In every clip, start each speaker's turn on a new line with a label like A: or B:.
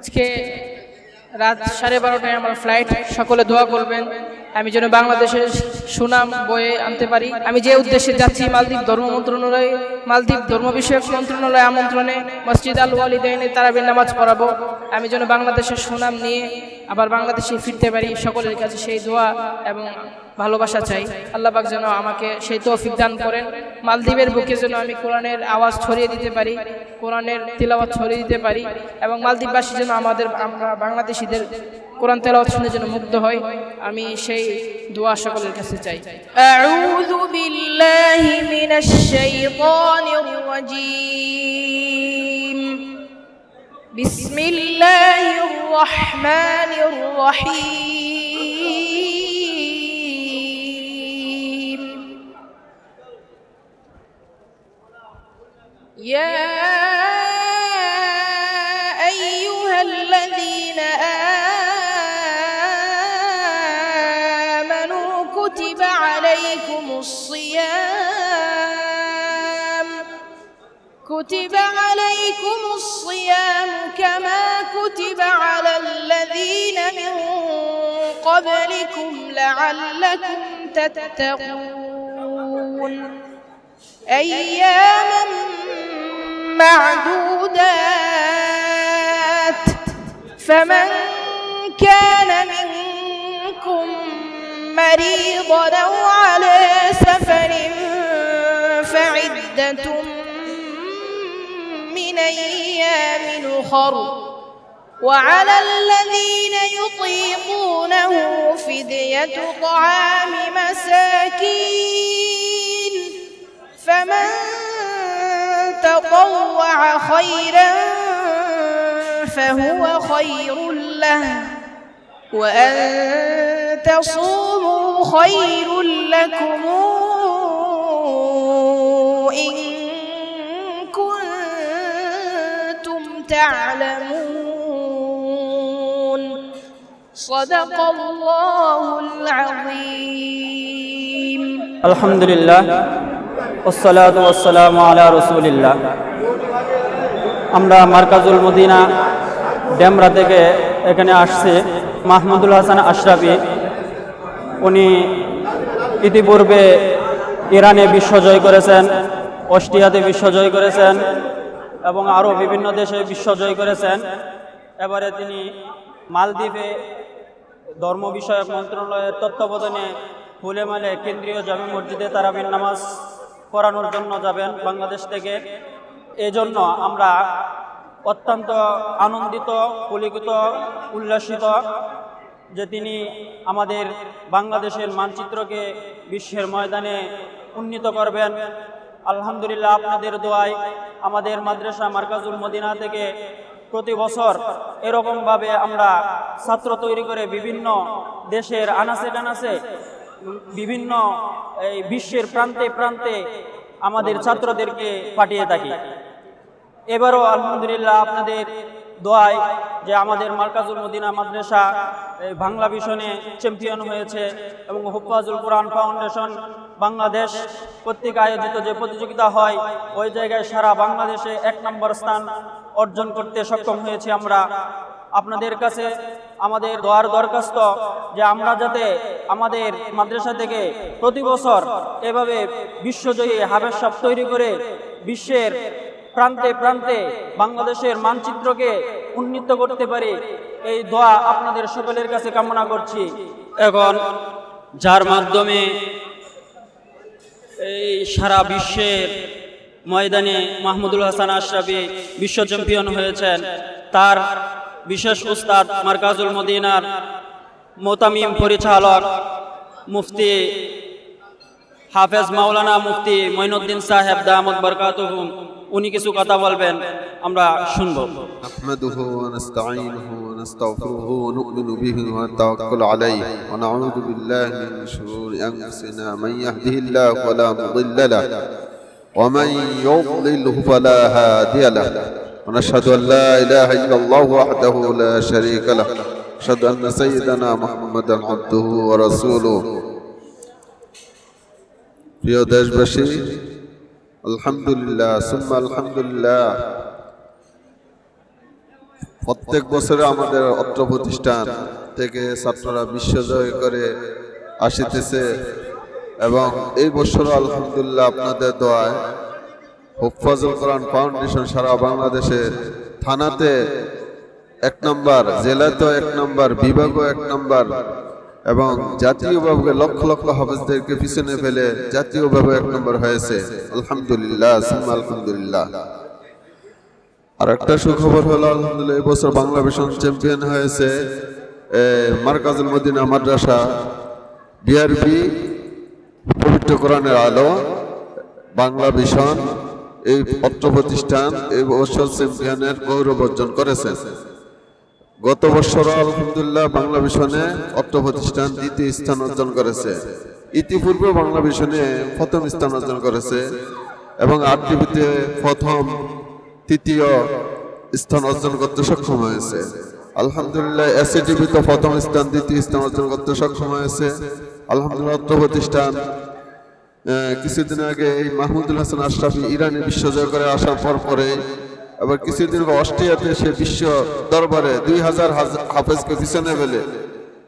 A: আজকে রাত সাড়ে বারোটায় আমার ফ্লাইট সকলে দোয়া করবেন, আমি যেন বাংলাদেশের সুনাম বয়ে আনতে পারি। আমি যে উদ্দেশ্যে যাচ্ছি মালদ্বীপ ধর্ম মন্ত্রণালয়, মালদ্বীপ ধর্ম বিষয়ক মন্ত্রণালয় আমন্ত্রণে মসজিদ আল ওয়ালিদাইনে তারাবির নামাজ পড়াবো। আমি যেন বাংলাদেশের সুনাম নিয়ে আবার বাংলাদেশে ফিরতে পারি, সকলের কাছে সেই দোয়া এবং ভালোবাসা চাই। আল্লাহবাক যেন আমাকে সেই তৌফিক দান করেন। মালদ্বীপের বুকে যেন আমি কোরআনের আওয়াজ ছড়িয়ে দিতে পারি, কোরআনের তেলাওয়াত ছড়িয়ে দিতে পারি এবং মালদ্বীপবাসী যেন আমাদের আমরা বাংলাদেশিদের কোরআন তেলাওয়াত শুনে যেন মুগ্ধ হয়, আমি সেই দোয়া সকলের কাছে চাই।
B: আউযু বিল্লাহি মিনাশ শাইতানির রাজীম। বিসমিল্লাহির রহমানির রহিম। يا أيها الذين آمنوا كتب عليكم الصيام كتب عليكم الصيام كما كتب على الذين من قبلكم لعلكم تتقون. أياما معدودات. فمن كان منكم مريضا أو على سفر فعدة من أيام أخر. وعلى الذين يطيقونه فدية طعام مساكين. فمن تطوع خيرا فهو خير له وأن تصوموا خير لكم إن كنتم تعلمون. صدق الله العظيم.
C: الحمد لله. ওসালাত ওসালাম আলা রসুলিল্লাহ আমরা মার্কাজুল মদিনা ডেমরা থেকে এখানে আসছি। মাহমুদুল হাসান আশরাফি, উনি ইতিপূর্বে ইরানে বিশ্বজয় করেছেন, অস্ট্রিয়াতে বিশ্বজয় করেছেন এবং আরও বিভিন্ন দেশে বিশ্বজয় করেছেন। এবারে তিনি মালদ্বীপে ধর্ম বিষয়ক মন্ত্রণালয়ের তত্ত্বাবধানে ফুলেমালে কেন্দ্রীয় জামে মসজিদে তারাবির নামাজ পড়ানোর জন্য যাবেন বাংলাদেশ থেকে। এই জন্য আমরা অত্যন্ত আনন্দিত, পুলিকিত, উল্লাসিত যে তিনি আমাদের বাংলাদেশের মানচিত্রকে বিশ্বের ময়দানে উন্নীত করবেন। আলহামদুলিল্লাহ আপনাদের দোয়ায় আমাদের মাদ্রাসা মার্কাজুল মদিনা থেকে প্রতি বছর এরকমভাবে আমরা ছাত্র তৈরি করে বিভিন্ন দেশের আনাসে টানাসে বিভিন্ন, এই বিশ্বের প্রান্তে প্রান্তে আমাদের ছাত্রদেরকে পাঠিয়ে থাকি। এবারও আলহামদুলিল্লাহ আপনাদের দোয়ায় যে আমাদের মার্কাজুল মদিনা মাদ্রাসা বাংলা ভীষণে চ্যাম্পিয়ন হয়েছে এবং হুফাজুল কোরআন ফাউন্ডেশন বাংলাদেশ কর্তৃক আয়োজিত যে প্রতিযোগিতা হয়, ওই জায়গায় সারা বাংলাদেশে এক নম্বর স্থান অর্জন করতে সক্ষম হয়েছি আমরা। আপনাদের কাছে আমাদের দোয়ার দরখাস্ত যে আমরা যাতে আমাদের মাদ্রাসা থেকে প্রতি বছর এভাবে বিশ্বজয়ী হাবের সাপ তৈরি করে বিশ্বের প্রান্তে প্রান্তে বাংলাদেশের মানচিত্রকে উন্নীত করতে পারি। এই দোয়া আপনাদের সকলের কাছে কামনা করছি। এখন যার মাধ্যমে এই সারা বিশ্বের ময়দানে মাহমুদুল হাসান আশরাফি বিশ্ব চ্যাম্পিয়ন হয়েছেন, তার বিশেষ উস্তাদ মার্কাজুল মদিনার মোতামিম পরিচালক মুফতি হাফেজ মাওলানা মুফতি মঈনুদ্দিন সাহেব দামদ বরকাতুহুম উনি কিছু কথা বলবেন আমরা শুনব
D: نحمده ونستعينه ونستغفره ونؤمن به ونتوكل عليه ونعوذ بالله من شرور أنفسنا من يهده الله فلا مضل له ومن يضلله فلا هادي له ونشهد أن لا إله إلا الله وحده لا شريك له أشهد أن سيدنا محمدا عبده ورسوله প্রিয় দেশবাসী আলহামদুলিল্লাহ সুম্মা আলহামদুলিল্লাহ প্রত্যেক বছরে আমাদের অত্র প্রতিষ্ঠান থেকে ছাত্ররা বিশ্বজয় করে আসিতেছে এবং এই বছর আলহামদুলিল্লাহ আপনাদের দোয়ায় হুফাজুল কোরআন ফাউন্ডেশন সারা বাংলাদেশে থানাতে এক নম্বর জেলা তো এক নম্বর, বিভাগও এক নম্বর এবং জাতীয়ভাবে লক্ষ লক্ষ হাফেজদেরকে পিছনে ফেলে জাতীয়ভাবে এক নম্বর হয়েছে। আলহামদুলিল্লাহ আলহামদুলিল্লাহ। আর একটা সুখবর হলো, আলহামদুলিল্লাহ এবছর বাংলা মিশন চ্যাম্পিয়ন হয়েছে মার্কাজুল মদিনা মাদ্রাসা, বিআরবি, পবিত্র কোরআনের আলো, বাংলা মিশন এই পত্র প্রতিষ্ঠান এই বছর চ্যাম্পিয়নের গৌরব অর্জন করেছে। গত বছর আলহামদুলিল্লাহ বাংলা মিশনে অত্র প্রতিষ্ঠান দ্বিতীয় স্থান অর্জন করেছে। ইতিপূর্বে বাংলা মিশনে প্রথম স্থান অর্জন করেছে এবং আরটিভিতে প্রথম, তৃতীয় স্থান অর্জন করতে সক্ষম হয়েছে। আলহামদুলিল্লাহ, এসএটিভিতে প্রথম স্থান, দ্বিতীয় স্থান অর্জন করতে সক্ষম হয়েছে। আলহামদুলিল্লাহ অত্র প্রতিষ্ঠান কিছুদিন আগে এই মাহমুদুল হাসান আশরাফি ইরানে বিশ্বজয় করে আসার পর পরে আবার কিছুদিন অস্ট্রিয়াতে সে বিশ্ব দরবারে দুই হাজার হাফেজকে পিছনে ফেলে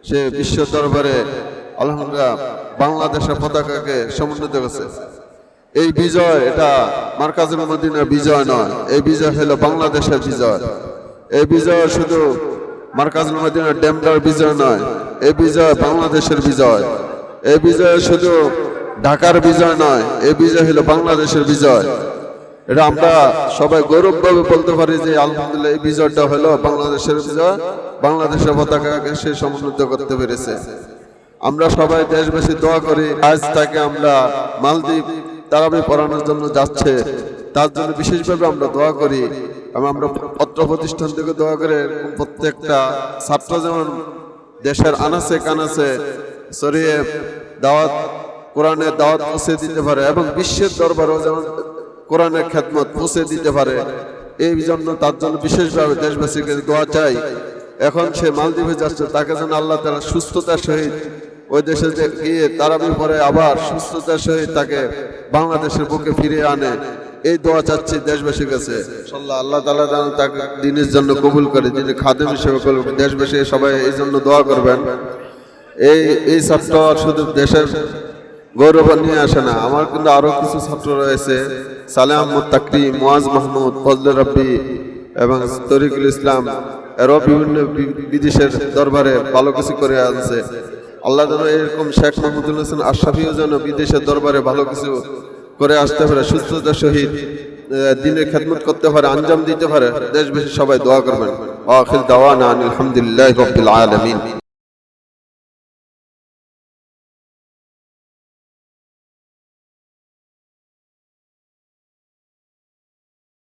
D: সে বিশ্ব দরবারে, আলহামদুলিল্লাহ, বাংলাদেশের পতাকাকে সমুন্নত করেছে। এই বিজয় এটা মার্কাজুল মদিনার বিজয় নয়, এই বিজয় হলো বাংলাদেশের বিজয়। এই বিজয় শুধু মার্কাজুল মদিনার ড্যামটার বিজয় নয়, এই বিজয় বাংলাদেশের বিজয়। এই বিজয় শুধু ঢাকার বিজয় নয়, এই বিজয় হলো বাংলাদেশের বিজয়। এটা আমরা সবাই গৌরবভাবে বলতে পারি যে আলহামদুলিল্লাহ এই বিজয়টা হলো বাংলাদেশের বিজয়, বাংলাদেশের পতাকাকে সে সমুন্নত করতে পেরেছে। আমরা সবাই দেশবাসী দোয়া করি, আজ তাকে আমরা মালদ্বীপ তারাবি পড়ানোর জন্য যাচ্ছে। তার জন্য বিশেষভাবে আমরা দোয়া করি এবং আমরা পত্র প্রতিষ্ঠান থেকে দোয়া করে প্রত্যেকটা ছাত্র যেমন দেশের আনাচে কানাচে সরিয়ে দাওয়াত, কোরআনের দাওয়াত পৌঁছে দিতে পারে এবং বিশ্বের দরবারও যেমন কোরআনের খেদমত পৌঁছে দিতে পারে। এই জন্য তার জন্য বিশেষভাবে দেশবাসীকে দোয়া চাই। এখন সে মালদ্বীপে যাচ্ছে, তাকে যেন আল্লাহ তারা সুস্থতার সহিত ওই দেশে যে গিয়ে তারাবি পরে আবার সুস্থতার সহিত তাকে বাংলাদেশের বুকে ফিরিয়ে আনে। এই দোয়া চাচ্ছি দেশবাসীর কাছে। ইনশাআল্লাহ আল্লাহ তালা যেন তাকে দিনের জন্য কবুল করে, যিনি খাদেম হিসেবে করবেন, দেশবাসী সবাই এই জন্য দোয়া করবেন। এই এই ছাত্র শুধু দেশের গৌরব নিয়ে আসে না, আমার কিন্তু আরও কিছু ছাত্র রয়েছে। সালেহ আহমদ তাকরি মোয়াজ মাহমুদ, ফজল রব্বি এবং তরিকুল ইসলাম, এরও বিভিন্ন বিদেশের দরবারে ভালো কিছু করে আনছে। আল্লাহ যেন এরকম শেখ মাহমুদুল হাসান আশরাফিও যেন বিদেশের দরবারে ভালো কিছু করে আসতে পারে সুস্থতার সহিত দিনের খেদমত করতে পারে, আঞ্জাম দিতে পারে, দেশবাসী সবাই দোয়া করবেন। আখির দাওয়ানা আলহামদুলিল্লাহ রবিল আলমিন।